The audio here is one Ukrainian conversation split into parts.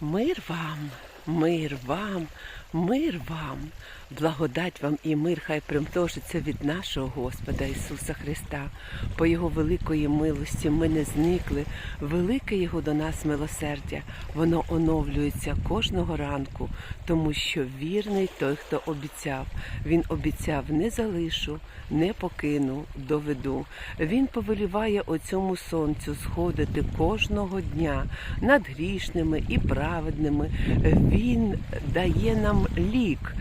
Мир вам, мир вам, мир вам, благодать вам і мир хай примножиться від нашого Господа Ісуса Христа. По Його великої милості ми не зникли. Велике Його до нас милосердя. Воно оновлюється кожного ранку, тому що вірний той, хто обіцяв. Він обіцяв не залишу, не покину, доведу. Він повеліває оцьому сонцю сходити кожного дня над грішними і праведними. Він дає нам лік.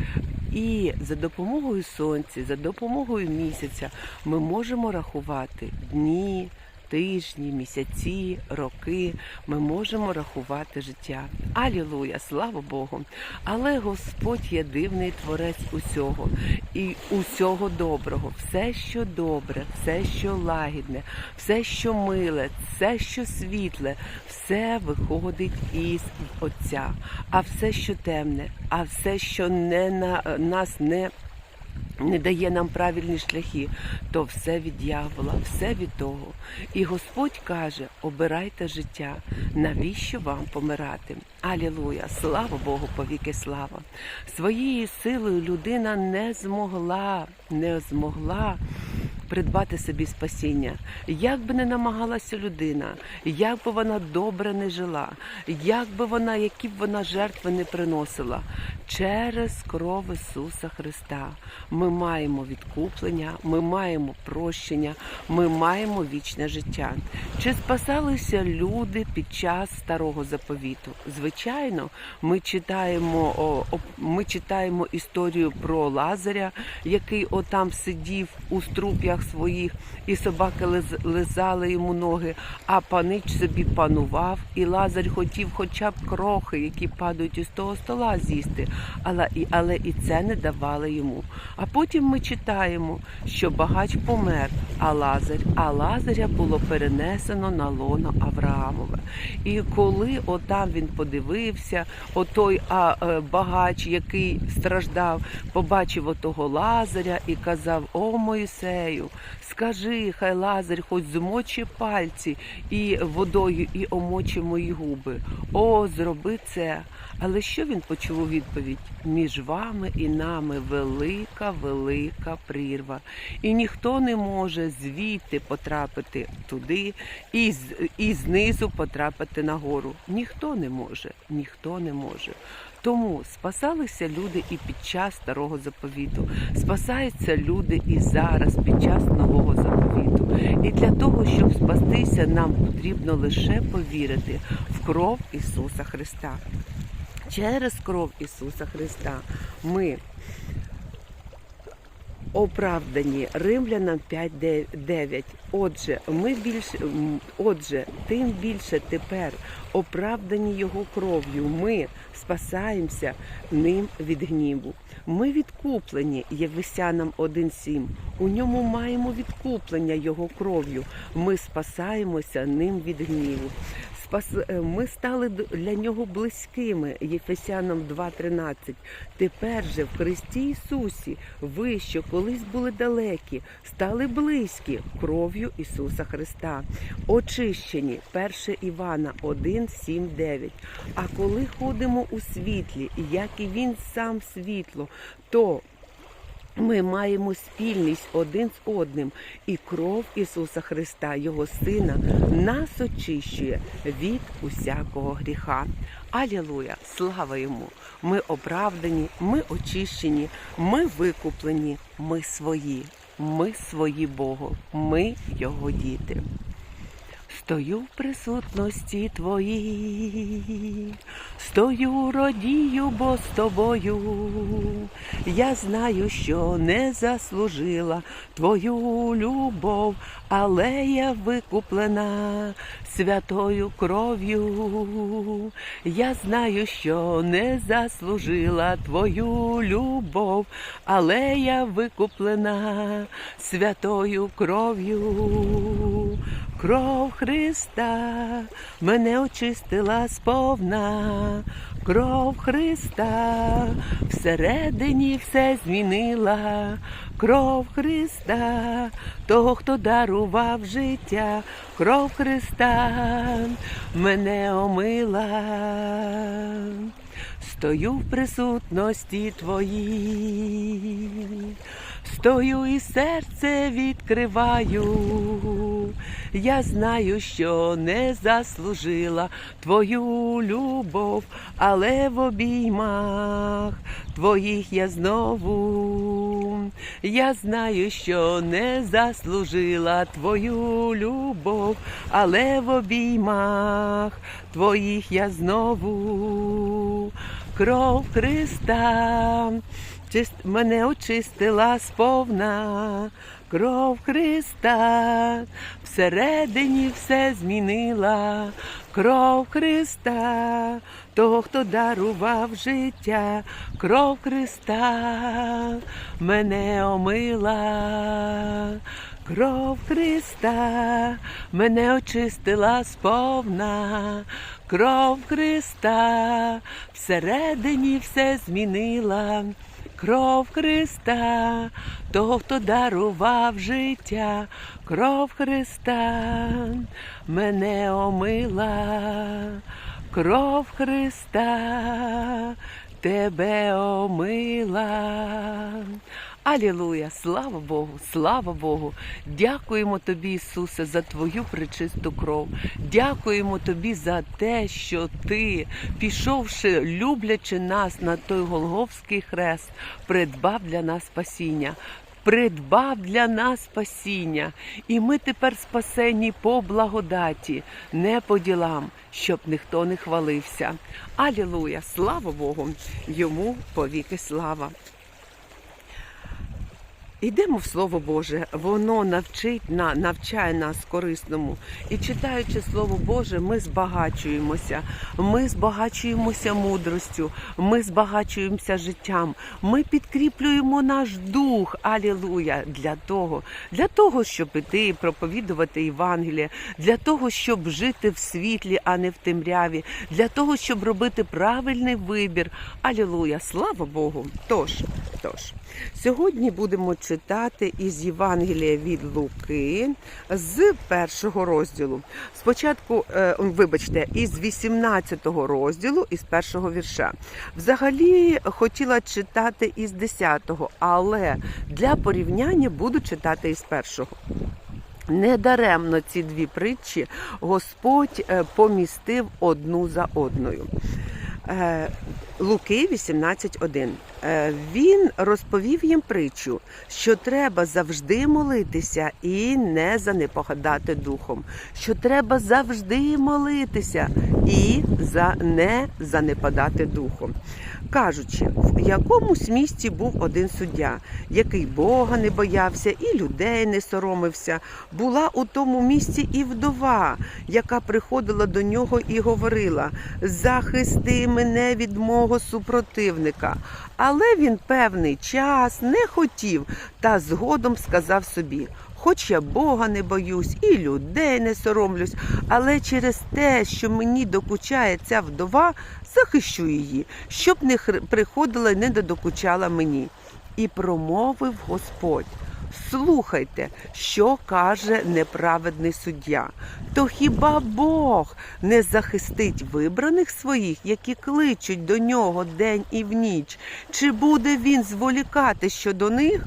І за допомогою сонця, за допомогою місяця ми можемо рахувати дні, тижні, місяці, роки. Ми можемо рахувати життя. Алілуя, слава Богу. Але Господь є дивний творець усього і усього доброго, все, що добре, все, що лагідне, все, що миле, все, що світле, все виходить із Отця. А все, що темне, а все, що не на нас не не дає нам правильні шляхи, то все від дьявола, все від того. І Господь каже: обирайте життя, навіщо вам помирати? Алілуя! Слава Богу, повіки слава! Своєю силою людина не змогла, не змогла. Придбати собі спасіння, як би не намагалася людина, як би вона добре не жила, як би вона, які б вона жертви не приносила, через кров Ісуса Христа ми маємо відкуплення, ми маємо прощення, ми маємо вічне життя. Чи спасалися люди під час старого заповіту? Звичайно, ми читаємо ми читаємо історію про Лазаря, який отам сидів у струп'ях своїх, і собаки лизали йому ноги, а панич собі панував, і Лазар хотів хоча б крохи, які падають із того стола з'їсти, але і, але і це не давали йому. А потім ми читаємо, що багач помер, а Лазар, а Лазаря було перенесено на лоно Авраамове. І коли отам він подивився, отой а, е, багач, який страждав, побачив отого Лазаря і казав: О Моїсею, скажи, хай Лазар хоч змочи пальці і водою і омочи мої губи. О, зроби це. Але що він почув у відповідь? Між вами і нами велика, велика прірва. І ніхто не може звідти потрапити туди і, і знизу потрапити нагору. Ніхто не може, ніхто не може. Тому спасалися люди і під час старого заповіту, спасаються люди і зараз під час нового заповіту. І для того, щоб спастися, нам потрібно лише повірити в кров Ісуса Христа. Через кров Ісуса Христа ми оправдані Римлянам 5.9. Отже, ми більше, отже, тим більше тепер оправдані Його кров'ю. Ми спасаємося ним від гніву. Ми відкуплені Євесянам 1.7. У ньому маємо відкуплення Його кров'ю. Ми спасаємося ним від гніву. Е, Ми стали для нього близькими Єфесянам 2.13. Тепер же в Христі Ісусі ви, що колись були далекі, стали близькі кров'ю Ісуса Христа. Очищені 1 Івана 1, 7, 9. А коли ходимо у світлі, як і Він сам світло, то ми маємо спільність один з одним, і кров Ісуса Христа, Його Сина, нас очищує від усякого гріха. Алілуя! Слава йому! Ми оправдані, ми очищені, ми викуплені, ми свої, ми свої Богу, ми Його діти. Стою в присутності твоїй, стою радію, бо з тобою. Я знаю, що не заслужила твою любов, але я викуплена святою кров'ю. Я знаю, що не заслужила твою любов, але я викуплена святою кров'ю. Кров Христа мене очистила сповна, кров Христа всередині все змінила, кров Христа, того, хто дарував життя, кров Христа мене омила. Стою в присутності твоїй, стою і серце відкриваю. Я знаю, що не заслужила твою любов, але в обіймах твоїх я знову. Я знаю, що не заслужила твою любов, але в обіймах твоїх я знову. Кров Христа мене очистила сповна. Кров Христа всередині все змінила. Кров Христа, того, хто дарував життя, кров Христа мене омила. Кров Христа мене очистила сповна, кров Христа всередині все змінила. Кров Христа, того, хто дарував життя, кров Христа мене омила, кров Христа тебе омила. Алілуя! Слава Богу, слава Богу! Дякуємо тобі, Ісусе, за твою пречисту кров. Дякуємо тобі за те, що ти, пішовши, люблячи нас на той Голговський хрест, придбав для нас спасіння. Придбав для нас спасіння, і ми тепер спасені по благодаті, не по ділам, щоб ніхто не хвалився. Алілуя! Слава Богу! Йому повіки слава! Йдемо в Слово Боже, воно навчить на навчає нас корисному. І читаючи Слово Боже, ми збагачуємося. Ми збагачуємося мудростю, ми збагачуємося життям. Ми підкріплюємо наш дух. Алілуя! Для того, для того, щоб іти і проповідувати Євангеліє, для того, щоб жити в світлі, а не в темряві, для того, щоб робити правильний вибір. Алілуя! Слава Богу! Тож, тож. Сьогодні будемо читати із Євангелія від Луки з першого розділу. Спочатку, е, вибачте, із 18 розділу, із першого вірша. Взагалі хотіла читати із 10-го, але для порівняння буду читати із першого. Недаремно ці дві притчі Господь е, помістив одну за одною. Е, Луки 18.1. Е, Він розповів їм притчу, що треба завжди молитися і не занепогадати духом. Що треба завжди молитися і за не занепадати духом. Кажучи, в якомусь місті був один суддя, який Бога не боявся і людей не соромився. Була у тому місті і вдова, яка приходила до нього і говорила: Захисти мене від мого супротивника. Але він певний час не хотів та згодом сказав собі. Хоч я Бога не боюсь і людей не соромлюсь, але через те, що мені докучає ця вдова, захищу її, щоб не приходила і не докучала мені. І промовив Господь. Слухайте, що каже неправедний суддя. То хіба Бог не захистить вибраних своїх, які кличуть до нього день і в ніч? Чи буде він зволікати щодо них?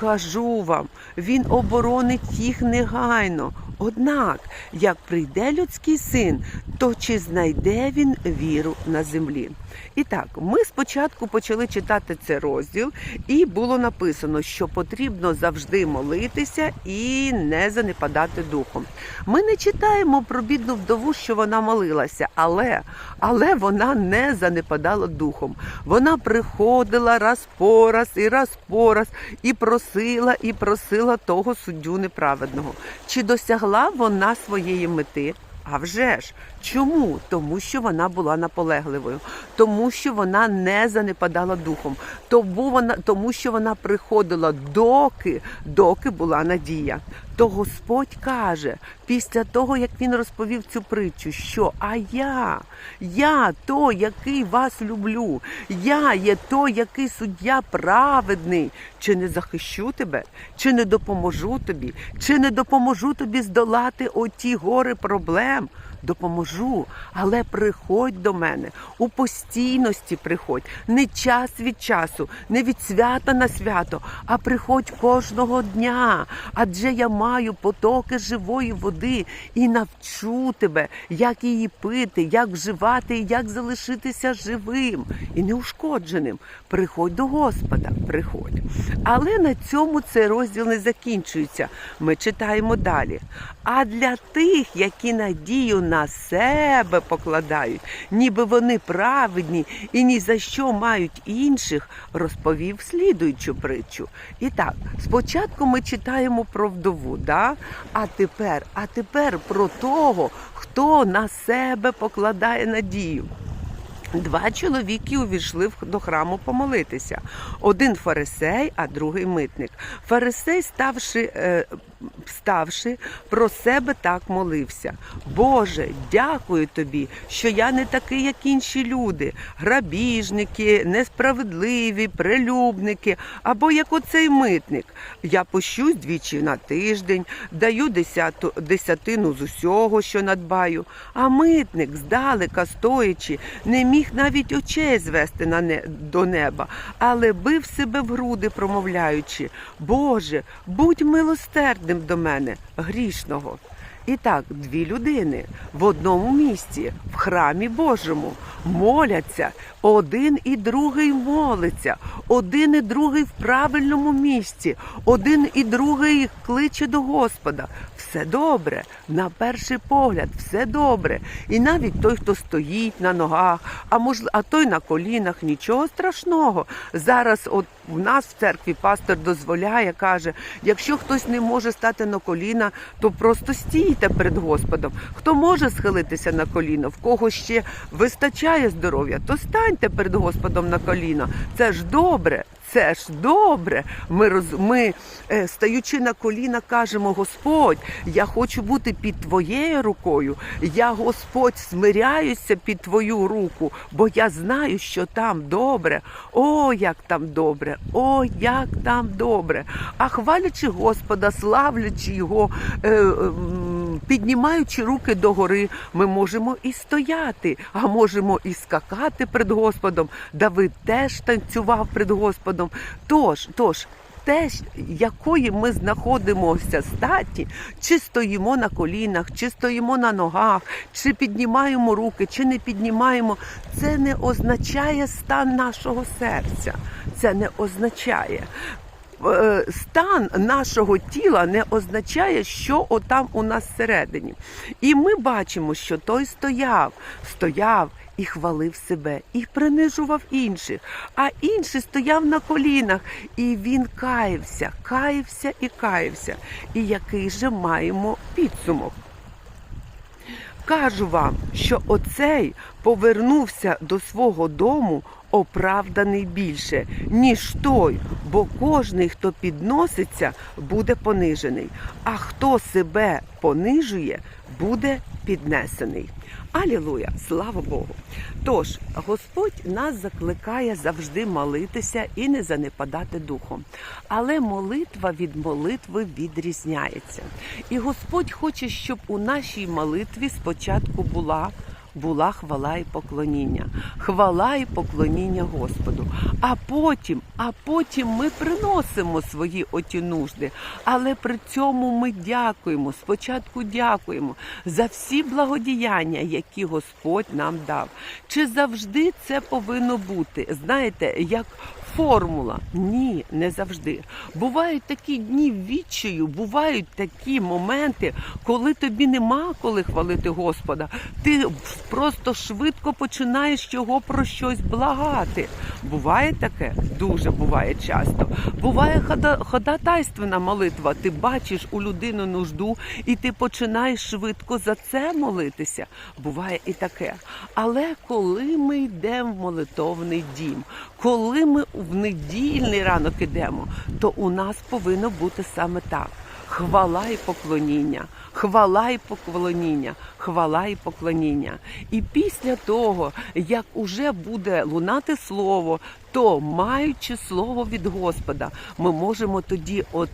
Кажу вам, він оборонить їх негайно. Однак, як прийде людський син, то чи знайде він віру на землі? І так, ми спочатку почали читати цей розділ, і було написано, що потрібно завжди молитися і не занепадати духом. Ми не читаємо про бідну вдову, що вона молилася, але, але вона не занепадала духом. Вона приходила раз по раз і раз по раз і просила, і просила того суддю неправедного. Чи досягла вона своєї мети? А вже ж, Чому? Тому що вона була наполегливою, тому що вона не занепадала духом, тому, вона, тому що вона приходила доки, доки була надія. То Господь каже, після того, як він розповів цю притчу, що а я, я той, який вас люблю, я є той, який суддя праведний. Чи не захищу тебе, чи не допоможу тобі, чи не допоможу тобі здолати оті гори проблем? Допоможу, але приходь до мене у постійності приходь, не час від часу, не від свята на свято, а приходь кожного дня. Адже я маю потоки живої води і навчу тебе, як її пити, як вживати і як залишитися живим і неушкодженим. Приходь до Господа, приходь. Але на цьому цей розділ не закінчується. Ми читаємо далі. А для тих, які надію на себе покладають, ніби вони праведні і ні за що мають інших, розповів слідуючу притчу. І так, спочатку ми читаємо про вдову, да? а тепер, а тепер про того, хто на себе покладає надію. Два чоловіки увійшли до храму помолитися. Один фарисей, а другий митник. Фарисей, ставши, е, ставши про себе так молився. Боже, дякую тобі, що я не такий, як інші люди, грабіжники, несправедливі, прилюбники, або як оцей митник. Я пощусь двічі на тиждень, даю десяту, десятину з усього, що надбаю. А митник, здалека стоячи, не міг навіть очей звести на не, до неба, але бив себе в груди, промовляючи: Боже, будь милосердним до мене, грішного. І так, дві людини в одному місці, в храмі Божому, моляться. Один і другий молиться, один і другий в правильному місці, один і другий кличе до Господа. Все добре, на перший погляд, все добре. І навіть той, хто стоїть на ногах, а мож, а той на колінах, нічого страшного. Зараз, от в нас в церкві пастор дозволяє, каже: якщо хтось не може стати на коліна, то просто стійте перед Господом. Хто може схилитися на коліно, в кого ще вистачає здоров'я, то станьте перед Господом на коліна. Це ж добре. Це ж добре. Ми роз... ми е, стаючи на коліна, кажемо: Господь, я хочу бути під Твоєю рукою. Я, Господь, смиряюся під Твою руку, бо я знаю, що там добре. О, як там добре! О, як там добре! А хвалячи Господа, славлячи Його, е, м, піднімаючи руки догори, ми можемо і стояти, а можемо і скакати перед Господом. Давид теж танцював перед Господом. Тож, тож. Те, якої ми знаходимося статі, чи стоїмо на колінах, чи стоїмо на ногах, чи піднімаємо руки, чи не піднімаємо, це не означає стан нашого серця. Це не означає. Е, Стан нашого тіла не означає, що отам у нас всередині. І ми бачимо, що той стояв, стояв і хвалив себе, і принижував інших. А інший стояв на колінах, і він каявся, каявся і каявся. І який же маємо підсумок? Кажу вам, що оцей повернувся до свого дому оправданий більше, ніж той, бо кожний, хто підноситься, буде понижений, а хто себе понижує, буде піднесений. Алілуя, слава Богу. Тож, Господь нас закликає завжди молитися і не занепадати духом. Але молитва від молитви відрізняється. І Господь хоче, щоб у нашій молитві спочатку була. Була хвала і поклоніння, хвала і поклоніння Господу. А потім, а потім ми приносимо свої оті нужди. Але при цьому ми дякуємо. Спочатку дякуємо за всі благодіяння, які Господь нам дав. Чи завжди це повинно бути? Знаєте, як формула. Ні, не завжди. Бувають такі дні відчаю, бувають такі моменти, коли тобі нема коли хвалити Господа. Ти просто швидко починаєш його про щось благати. Буває таке? Дуже буває часто. Буває хода- ходатайственна молитва. Ти бачиш у людину нужду, і ти починаєш швидко за це молитися. Буває і таке. Але коли ми йдемо в молитовний дім, коли ми в недільний ранок ідемо, то у нас повинно бути саме так. Хвала і поклоніння, хвала і поклоніння, хвала і поклоніння. І після того, як уже буде лунати слово, то маючи слово від Господа, ми можемо тоді от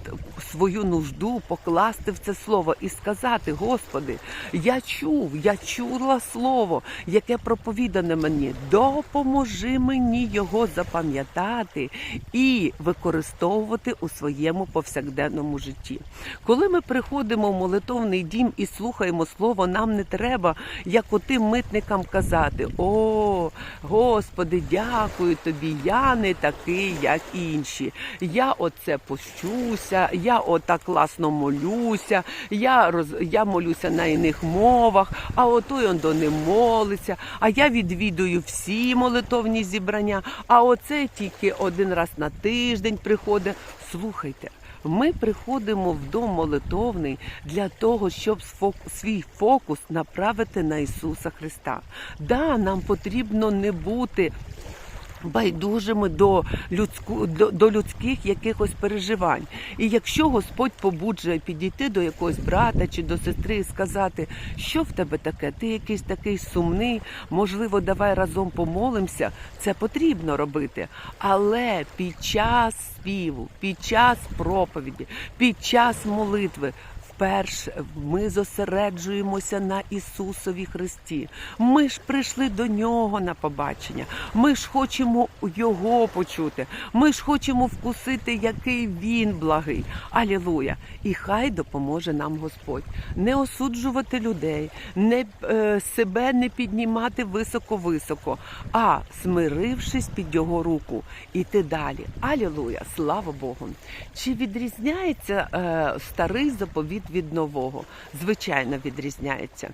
свою нужду покласти в це слово і сказати: Господи, я чув, я чула слово, яке проповідане мені. Допоможи мені його запам'ятати і використовувати у своєму повсякденному житті. Коли ми приходимо в молитовний дім і слухаємо слово, нам не треба, як отим митникам казати: О, Господи, дякую тобі, я не такий, як інші. Я оце пощуся, я отак класно молюся, я роз я молюся на іних мовах, а отой он до не молиться, а я відвідую всі молитовні зібрання, а оце тільки один раз на тиждень приходить. Слухайте. Ми приходимо в дом молитовний для того, щоб свій фокус направити на Ісуса Христа. Да, нам потрібно не бути байдужими до, людську, до, до людських якихось переживань. І якщо Господь побуджує підійти до якогось брата чи до сестри і сказати, що в тебе таке, ти якийсь такий сумний, можливо, давай разом помолимося, це потрібно робити. Але під час співу, під час проповіді, під час молитви. Вперше ми зосереджуємося на Ісусові Христі. Ми ж прийшли до Нього на побачення. Ми ж хочемо Його почути. Ми ж хочемо вкусити, який Він благий. Алілуя! І хай допоможе нам Господь не осуджувати людей, не е, себе не піднімати високо-високо, а смирившись під Його руку, іти далі. Алілуя! Слава Богу! Чи відрізняється е, старий заповіт від нового? Звичайно, відрізняється.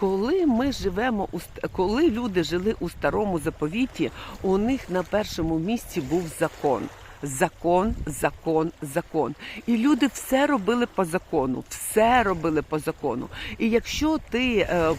Коли ми живемо у коли люди жили у старому заповіті, у них на першому місці був закон. Закон, закон, закон. І люди все робили по закону, все робили по закону. І якщо ти е,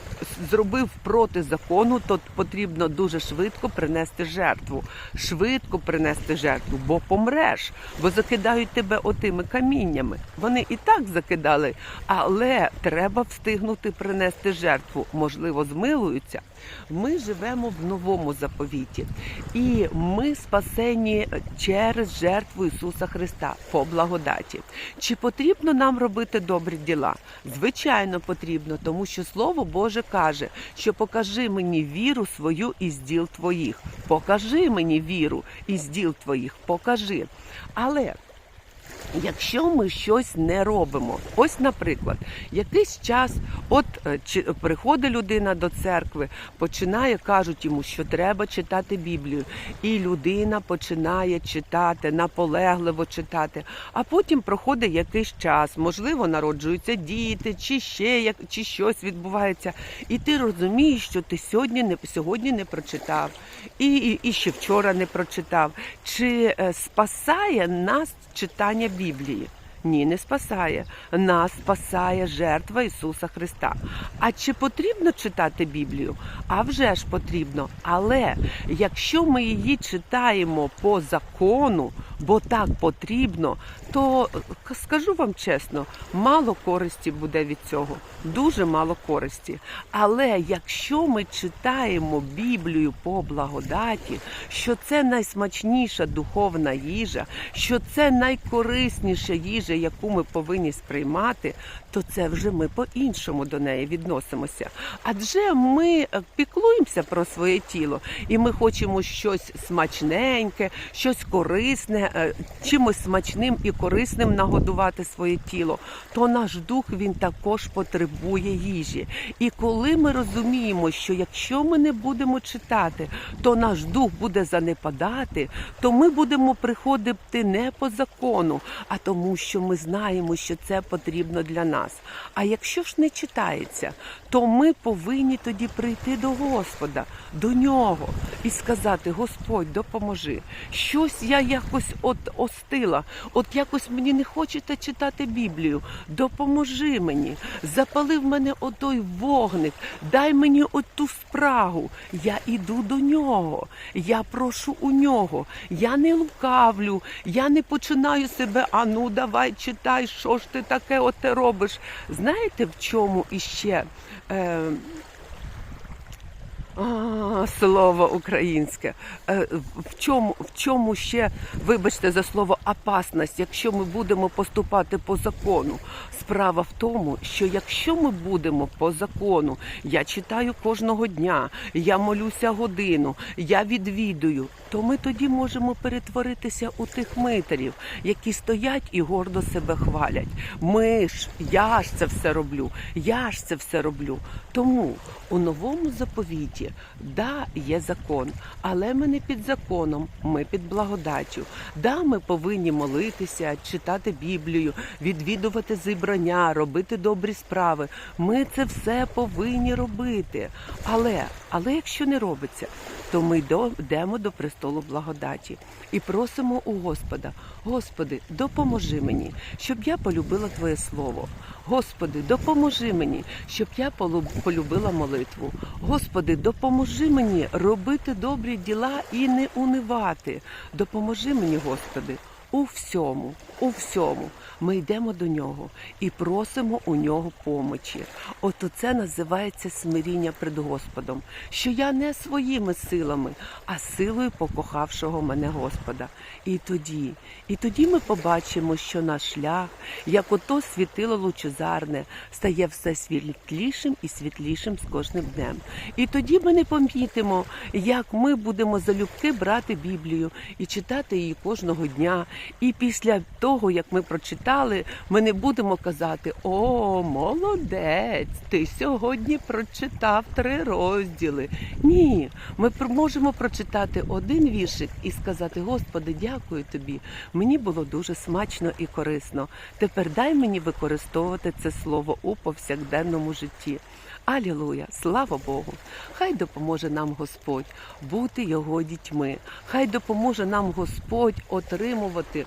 зробив проти закону, то потрібно дуже швидко принести жертву. Швидко принести жертву, бо помреш, бо закидають тебе отими каміннями. Вони і так закидали, але треба встигнути принести жертву. Можливо, змилуються. Ми живемо в новому заповіті, і ми спасені через жертву Ісуса Христа по благодаті. Чи потрібно нам робити добрі діла? Звичайно, потрібно, тому що Слово Боже каже, що покажи мені віру свою із діл твоїх. Покажи мені віру із діл твоїх, покажи. Але Якщо ми щось не робимо, ось, наприклад, якийсь час, от е, приходить людина до церкви, починає, кажуть йому, що треба читати Біблію, і людина починає читати, наполегливо читати. А потім проходить якийсь час, можливо, народжуються діти, чи ще як чи щось відбувається, і ти розумієш, що ти сьогодні не сьогодні не прочитав, і, і, і ще вчора не прочитав. Чи е, спасає нас читання Біблії? Ні, не спасає. Нас спасає жертва Ісуса Христа. А чи потрібно читати Біблію? А вже ж потрібно. Але якщо ми її читаємо по закону, бо так потрібно, то е, скажу вам чесно, мало користі буде від цього. Дуже мало користі. Але якщо ми читаємо Біблію по благодаті, що це найсмачніша духовна їжа, що це найкорисніша їжа, їжа, яку ми повинні сприймати, то це вже ми по-іншому до неї відносимося. Адже ми е, піклуємося про своє тіло, і ми хочемо щось смачненьке, щось корисне, е, чимось смачним і корисним нагодувати своє тіло, то наш дух він також потребує їжі. І коли ми розуміємо, що якщо ми не будемо читати, то наш дух буде занепадати, то ми будемо приходити не по закону, а тому, що ми знаємо, що це потрібно для нас. А якщо ж не читається, то ми повинні тоді прийти до Господа, до нього і сказати: Господь, допоможи. Щось я якось от остила, от якось мені не хочеться читати Біблію. Допоможи мені, запали в мене отой вогник, дай мені оту спрагу. Я іду до нього, я прошу у нього. Я не лукавлю, я не починаю себе, а ну давай читай, що ж ти таке оте робиш. Знаєте, в чому іще? Е, а, слово українське. Е, В чому, в чому ще, вибачте за слово, опасність, якщо ми будемо поступати по закону? Справа в тому, що якщо ми будемо по закону, я читаю кожного дня, я молюся годину, я відвідую, то ми тоді можемо перетворитися у тих митарів, які стоять і гордо себе хвалять. Ми ж, я ж це все роблю, я ж це все роблю. Тому у новому заповіті, да, є закон, але ми не під законом, ми під благодаттю. Да, ми повинні молитися, читати Біблію, відвідувати зібрання, робити добрі справи. Ми це все повинні робити. Але, але якщо не робиться, то ми йдемо до престолу благодаті і просимо у Господа: Господи, допоможи мені, щоб я полюбила Твоє Слово. Господи, допоможи мені, щоб я полюбила молитву. Господи, допоможи мені робити добрі діла і не унивати. Допоможи мені, Господи, у всьому, у всьому. Ми йдемо до нього і просимо у нього помочі. От це називається смиріння перед Господом, що я не своїми силами, а силою покохавшого мене Господа. І тоді, і тоді ми побачимо, що наш шлях, як ото світило лучезарне, стає все світлішим і світлішим з кожним днем. І тоді ми не помітимо, як ми будемо залюбки брати Біблію і читати її кожного дня. І після того, як ми прочитали, ми не будемо казати: О, молодець! Ти сьогодні прочитав три розділи. Ні, ми можемо прочитати один віршик і сказати: Господи, дякую тобі. Мені було дуже смачно і корисно. Тепер дай мені використовувати це слово у повсякденному житті. Алілуя, слава Богу! Хай допоможе нам Господь бути Його дітьми. Хай допоможе нам Господь отримувати.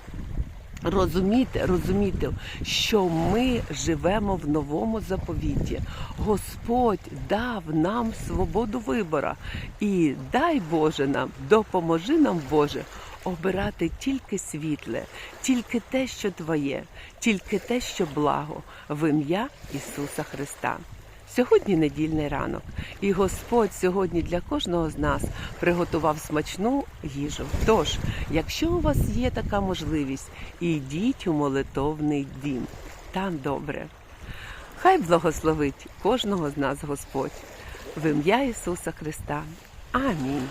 Розуміти, розуміти, що ми живемо в новому заповіті. Господь дав нам свободу вибора. І дай Боже нам, допоможи нам, Боже, обирати тільки світле, тільки те, що Твоє, тільки те, що благо, в ім'я Ісуса Христа. Сьогодні недільний ранок, і Господь сьогодні для кожного з нас приготував смачну їжу. Тож, якщо у вас є така можливість, ідіть у молитовний дім. Там добре. Хай благословить кожного з нас Господь в ім'я Ісуса Христа. Амінь.